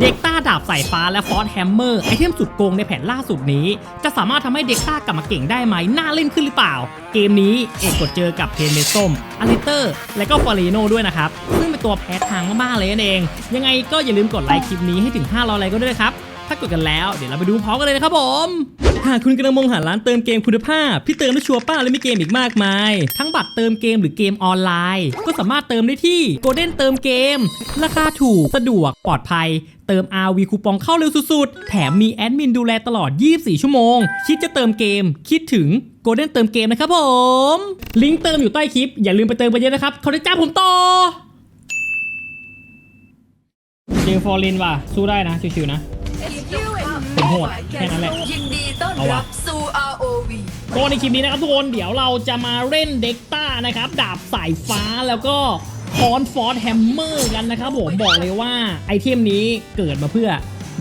เด็กต้าดาบสายฟ้าและฟอสแฮมเมอร์ไอเทมสุดโกงในแผนล่าสุดนี้ จะสามารถทำให้เด็กต้ากลับมาเก่งได้ไหมน่าเล่นขึ้นหรือเปล่า เกมนี้เอกกดเจอกับเพนเมส้มอลิเตอร์ และก็ฟอรีโนด้วยนะครับ ซึ่งเป็นตัวแพ้ทางมากๆเลยนั่นเอง ยังไงก็อย่าลืมกดไลค์คลิปนี้ให้ถึง 500ไลค์ก็ด้วยครับ ถ้ากดกันแล้วเดี๋ยวเราไปดูพร้อมกันเลยนะครับผมหากคุณกำลังมองหาร้านเติมเกมคุณภาพที่เติมได้ชัวร์ป้าและมีเกมอีกมากมาย ทั้งบัตรเติมเกมหรือเกมออนไลน์ ก็สามารถเติมได้ที่ Golden เติมเกม ราคาถูกสะดวกปลอดภัย เติม RV คูปองเข้าเร็วสุดๆ แถมมีแอดมินดูแลตลอด 24 ชั่วโมง คิดจะเติมเกม คิดถึง Golden เติมเกมนะครับผม ลิงก์เติมอยู่ใต้คลิป อย่าลืมไปเติมกันเยอะนะครับเขาได้จ้าผมต่อเจอฟอร์ลินว่ะสู้ได้นะชิวๆนะ ผมโหดแค่นั้นแหละ ยินดีต้อนเอารัวะบสู่ ROV ก็ในคลิปนี้นะครับทุกคนเดี๋ยวเราจะมาเล่นเด็กต้านะครับ ดาบสายฟ้าแล้วก็คอนฟอร์ดแฮมเมอร์กันนะครับผมบอกเลยว่าไอเทมนี้เกิดมาเพื่อ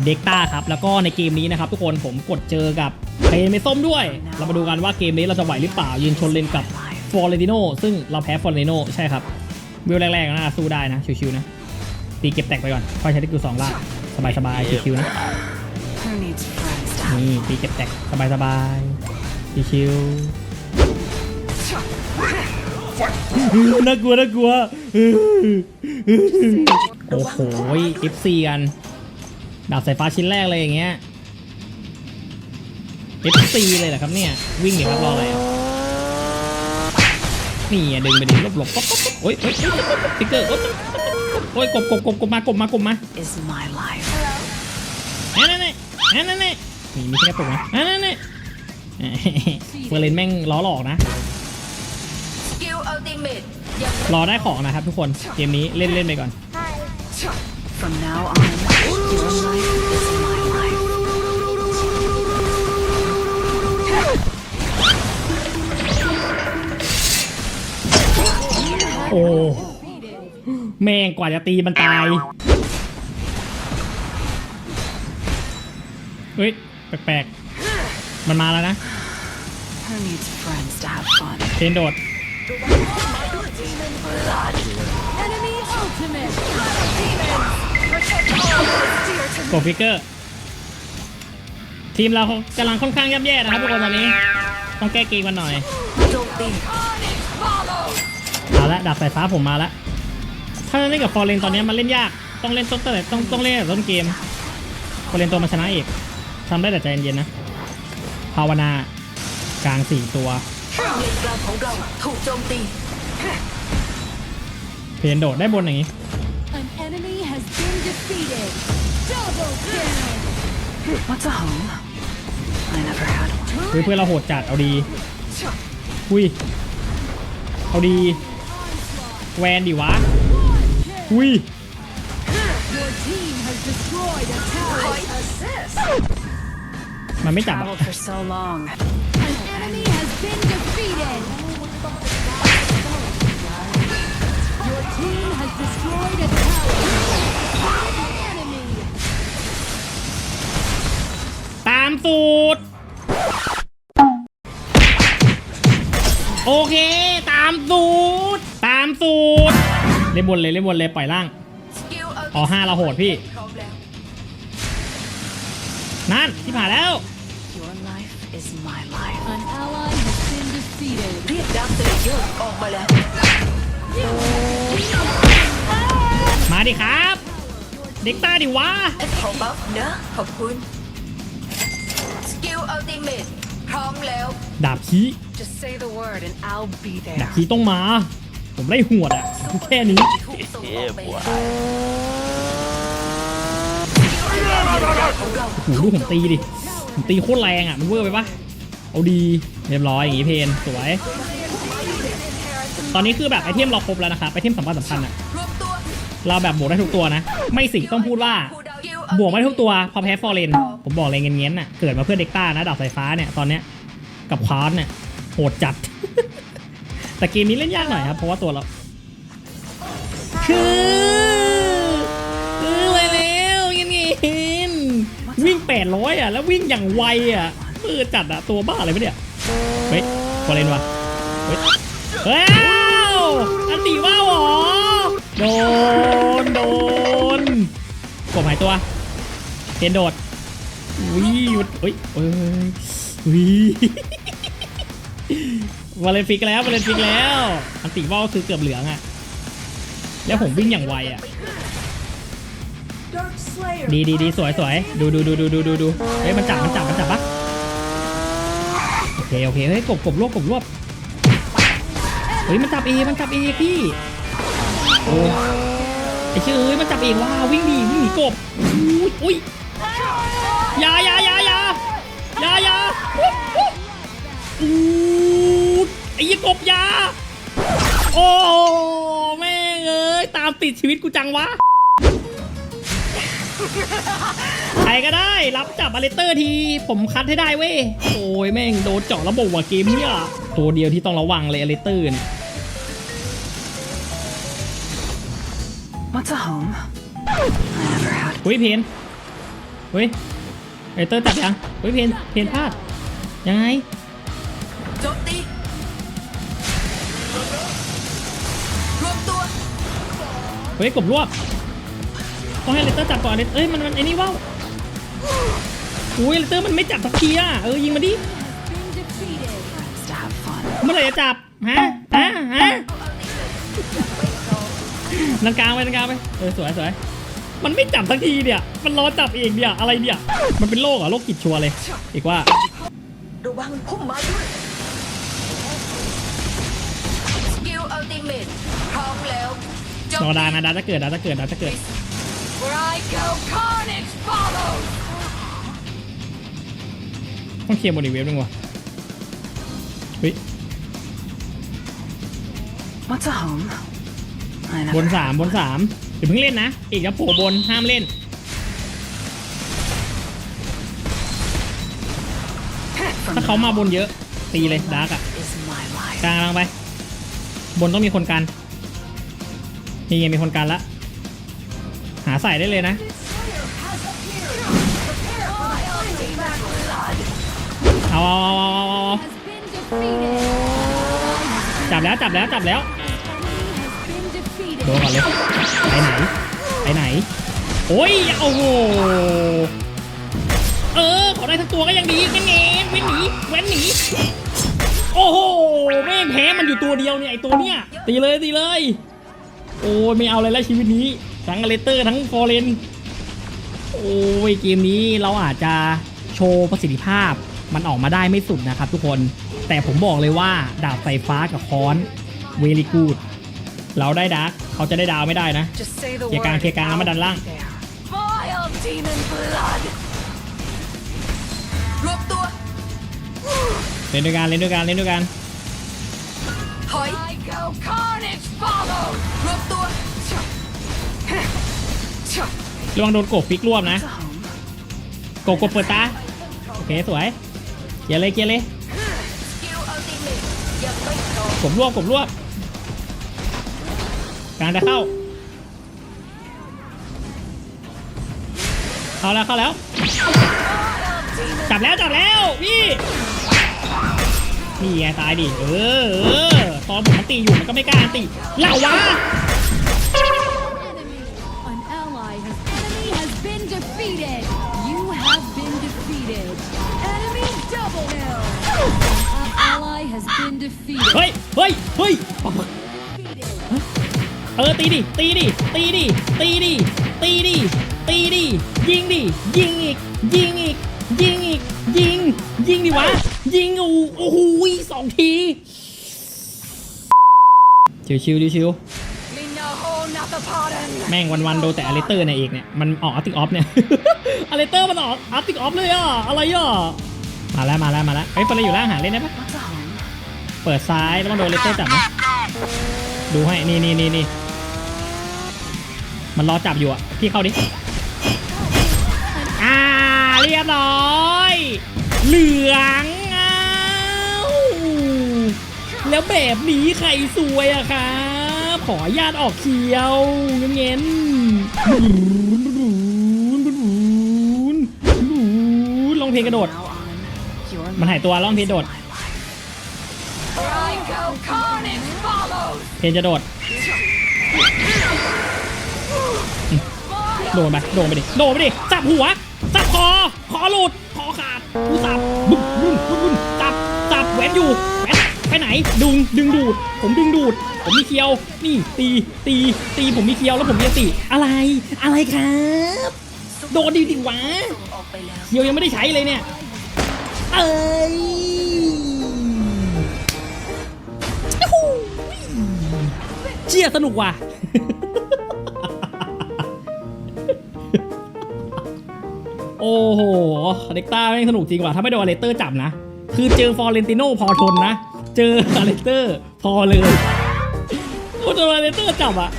เด็กต้าครับ แล้วก็ในเกมนี้นะครับ ทุกคนผมกดเจอกับเพนเมส้มด้วย เรามาดูกันว่าเกมนี้เราจะไหวหรือเปล่ายืนชนเลนกับฟอร์เรติโนซึ่งเราแพ้ฟอร์เรติโนใช่ครับวิวแรกๆนะสู้ได้นะชิวๆนะตีเก็บแตกไปก่อนค่อยใช้ที่กูสองล่า งสบายๆชิวๆนะ Who needs friends to นี่ตีเก็บแตกสบายสบายๆชิวๆน่ากลัวน่ากลัวโอ้โห F4 กันดาบสายฟ้าชิ้นแรกเลยอย่างเงี้ย F4 เลยเหรอครับเนี่ย วิ่งอยู่ครับรออะไรอะนี่อะดึงไปดิหลบหลบป๊บป๊บป๊บโอ๊ยโอ๊ยติ๊กเกอร์โอ๊ย โอ๊ยกบกบกบกบมากบมากบมา is my life นั่นนั่นนั่นนั่นนั่นนี่มีแค่ปุ่มนะนั่นนั่นนั่นเฟอร์เรนแม่งล้อหลอกนะ Skill Ultimate ยังรอได้ของนะครับทุกคนเกมนี้เล่นเล่นไปก่อน From now on your life is my life โอ้ แม่งกว่าจะตีมันตายเฮ้ยแปลกๆ มันมาแล้วนะเพนโดดกดฟิกเกอร์ ทีมเรากำลังค่อนข้างย่ำแย่นะครับทุกคนตอนนี้ ต้องแก้เกมกันหน่อยมตีเอาละดาบสายฟ้าผมมาและ ถ้าจะเล่นกับฟอร์เรนตอนนี้มันเล่นยาก ต้องเล่นต้นแต่ต้องต้องเล่นแต่ต้นเกม ฟอร์เรนตัวมาชนะเอกทำได้แต่ใจเย็นๆนะ ภาวนากลางสี่ตัวเลนกลางของเราถูกโจมตี เพนโดดได้บนอย่างนี้ An enemy has been defeated! Double kill! What's a home I never had one เฮ้ยเพื่อนเราโหดจัดเอาดี อุ้ย เอาดี แวนดิวะ อุ้ย Your team has destroyed a tower! มันไม่จับอะ Traveled for so long An enemy has been defeated! Your team has destroyed a tower! Enemy! ตามสูตร โอเค ตามสูตร ตามสูตรเล่นบนเลยเล่นบนเลยปล่อยล่าง Skill อ๋อห้าเราโหดพี่พร้อมแล้วนั่นที่ผ่านแล้ว Your life is my life An ally has been defeated! เรียกดักเซเยอร์ออกมาแล้วมาดิครับ เด็กต้าดิวะขอบัฟนะขอบคุณ Skill Ultimate พร้อมแล้ว ดาบขี้ Just say the word and I'll be ดาบ there ขี้ต้องมา ผมไล่หวดอะแค่นี้ถูกส่งออกไปแล้วของเราโอ้โหดูผมตีดิ ผมตีโคตรแรงอะมันเวอร์ไปปะเอาดีเรียบร้อยอย่างงี้เพนสวย ตอนนี้คือแบบไอเทมเราครบแล้วนะครับไอเทมสำคัญสำคัญอะรวมตัวเราแบบบวกได้ทุกตัวนะ ไม่สิต้องพูดว่าบวกไม่ได้ทุกตัวพอแพ้ฟอร์เรนผมบอกเลยเงี้ยๆน่ะเกิดมาเพื่อเด็กต้านะดาบสายฟ้าเนี่ยตอนเนี้ยกับควานเนี่ยโหดจัด แต่เกมนี้เล่นยากหน่อยครับ เพราะว่าตัวเรา คือคือไปแล้วเงี้ยๆวิ่ง 800 อะ แล้ววิ่งอย่างไวอะมือจัดอะ ตัวบ้าอะไรไม่เนี่ย เฮ้ยฟอร์เรนวะเฮ้ยเฮ้ยอันตีว่าวเหรอ โดน โดนกบหายตัวเพนโดดอุ้ยหยุดเฮ้ยเอ้ยอุ้ย วาเลนฟิกแล้ววาเลนฟิกแล้วอันติวอลคือเกือบเหลืองอะแล้วผมวิ่งอย่างไวอะดีดีดีสวยสวยดูดูดูดูดูดูดูเฮ้ยมันจับมันจับมันจับปะโอเคโอเคเฮ้ยกบกบรวบกบรวบเฮ้ยมันจับเอมันจับเอพี่โอ้ไอ้ชื่อเอ้ยมันจับเองว้าววิ่งหนีวิ่งหนีกบอุ้ยอุ้ยยายายายายายาอู้ ไอ้ยี่กบอยา โอ้แม่งเอ้ยตามติดชีวิตกูจังวะ ใครก็ได้รับจับอเลเตอร์ที ผมคัดให้ได้เว้ย โอ้ยแม่งโดนเจาะระบบว่ะเกมเนี่ยตัวเดียวที่ต้องระวังเลยอเลเตอร์เนี่ย What's a home? I never had. เฮ้ยเพนเฮ้ยอเลเตอร์จับยังเฮ้ยเพนเพนพลาดยังไง โจมตี เฮ้ยกบรวบต้องให้อเลเตอร์จับก่อนอเลเอ้ยมันมันไอ้นี่ว่าวอุ้ยอเลเตอร์มันไม่จับสักทีอะเออยิงมาดิ Been defeated. Friends to have fun. เมื่อไหร่จะจับฮะฮะฮะนันกลางไปนันกลางไปเออสวยสวยมันไม่จับสักทีเนี่ยมันรอจับเองเนี่ยอะไรเนี่ยมันเป็นโรคเหรอะโรคกิดชัวร์เลย อีกว่าระวังพุ่มไม้ด้วยสกิลอัลติเมทพร้อมแล้วโจม รอตีดานะดาจะเกิดดาจะเกิดดาจะเกิด Where I go carnage follows ต้องเคลียร์บริเวณนึงว่ะเฮ้ย What's a home? I บนสามบนสามเดี๋ยวเพิ่งเล่นนะอีกแล้วโผล่บนห้ามเล่น ถ้าเขามาบนเยอะตีเลยดาร์กอะ is my life กลางกลางไป บนต้องมีคนกัน นี่ไงมีคนกันละ หาใส่ได้เลยนะ เอาจับแล้วจับแล้วจับแล้วโดนก่อนเลยไปไหนไปไหน โอ้ยโอ้โหเออขอได้ทั้งตัวก็ยังดีแง่เงเว้นหนีเว้นหนีโอ้โหแม่งแพ้มันอยู่ตัวเดียวเนี่ยไอตัวเนี้ยตีเลยตีเลย โอ้ยไม่เอาเลยแล้วชีวิตนี้ทั้งอเลเตอร์ทั้งฟอร์เรนโอ้ยเกมนี้เราอาจจะโชว์ประสิทธิภาพมันออกมาได้ไม่สุดนะครับทุกคน แต่ผมบอกเลยว่าดาบไฟฟ้ากับค้อนเวลีกูดเราได้ดาร์กเขาจะได้ดาวไม่ได้นะ Just say the เคลียร์กลาง word เคลียร์กลางแล้วมาดันล่าง there Vile demon blood รวบตัวเล่นด้วยกันเล่นด้วยกันเล่นด้วยกันถอย I go carnage follow รวบตัวระวังโดนกบฟิกรวบนะกบกบเปิดตา โอเค สวยเกียร์เลยเกียร์เลยสกิลอัลติเมทยังไม่พร้อมกบรวบกบรวบกลางจะเข้า เข้าแล้วเข้าแล้ว จับแล้วจับแล้วพี่นี่ไงตายดิ เออ ตอนผมมันตีอยู่มันก็ไม่กล้าตีเหล่าวะเฮ้ย เฮ้ย เฮ้ย เออตีดิ ตีดิ ตีดิ ตีดิ ตีดิ ตีดิ ยิงดิ ยิงอีก ยิงอีก ยิงอีก ยิง ยิงดิวะ ยิงโอ้โหสองที ชิวชิวๆชิวๆแม่งวันๆโดนแต่อเลเตอร์เนี่ยเอกเนี่ย มันออกอัติกออฟเนี่ยอเลเตอร์มันออกอัติกออฟเลยอะ อะไรอะ มาแล้วมาแล้วมาแล้วเฮ้ยเฟิร์นเลยอยู่ล่างหาเล่นได้ปะเปิดซ้ายแล้วมันโดนเลเตอร์จับนะดูให้ นี่นี่นี่นี่มันรอจับอยู่อะ พี่เข้าดิ อ่า เรียบร้อย เหลือง แล้วแบบนี้ใครสวยอะครับ ขอญาตออกเขียวเงี้ยลองเพลงกระโดด มันหายตัวลองเพลงโดด เพลงจะโดด โดนไปโดนไปดิ โดนไปดิสับหัวสับคอ คอหลุด คอขาดกูสับบึ้มบึ้มบึ้มบึ้มสับสับแหวนอยู่แหวน ไปไหน ดึงดึงดูด ผมดึงดูด ผมมีเคียว นี่ตีตีตีผมมีเคียวแล้วผมมีสติอะไรอะไรครับ โดนดิดิวะส่งออกวเคียวยังไม่ได้ใช้เลยเนี่ยเอ้ยเชียสนุกว่ะโอ้โหเด็กต้าแม่งสนุกจริงว่ะถ้าไม่โดนอเลสเตอร์จับนะ คือเจอฟอร์เรนติโนพอทนนะ เจออเลสเตอร์พอเลยโอ้โดนอเลสเตอร์จับอะ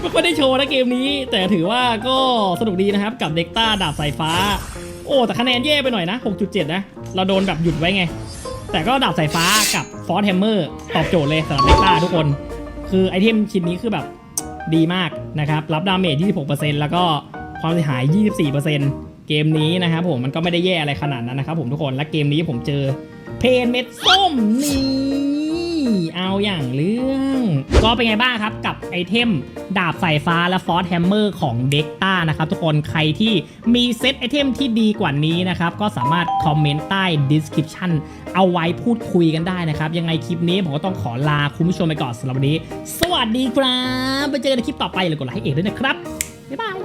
ไม่ค่อยได้โชว์นะเกมนี้ แต่ถือว่าก็สนุกดีนะครับกับเด็กต้าดาบสายฟ้า โอ้แต่คะแนนแย่ไปหน่อยนะ 6.7 นะ เราโดนแบบหยุดไว้ไง แต่ก็ดาบสายฟ้ากับฟอสแฮมเมอร์ตอบโจทย์เลยสำหรับเด็กต้าทุกคน คือไอเทมชิ้นนี้คือแบบดีมากนะครับ รับดาเมจ 26%แล้วก็ความเสียหาย 24%เกมนี้นะครับผมมันก็ไม่ได้แย่อะไรขนาดนั้นนะครับผมทุกคนและเกมนี้ผมเจอ เพนเม็ดส้มนี่เอาอย่างเรื่อง ก็เป็นไงบ้างครับกับไอเทมดาบสายฟ้าและฟอสแฮมเมอร์ของเด็กต้านะครับทุกคนใครที่มีเซตไอเทมที่ดีกว่านี้นะครับ ก็สามารถคอมเมนต์ใต้ description เอาไว้พูดคุยกันได้นะครับ ยังไงคลิปนี้ผมก็ต้องขอลาคุณผู้ชมไปก่อนสำหรับวันนี้ สวัสดีครับไปเจอกันในคลิปต่อไปเลยกดไลค์ให้เอกด้วยนะครับบ๊ายบาย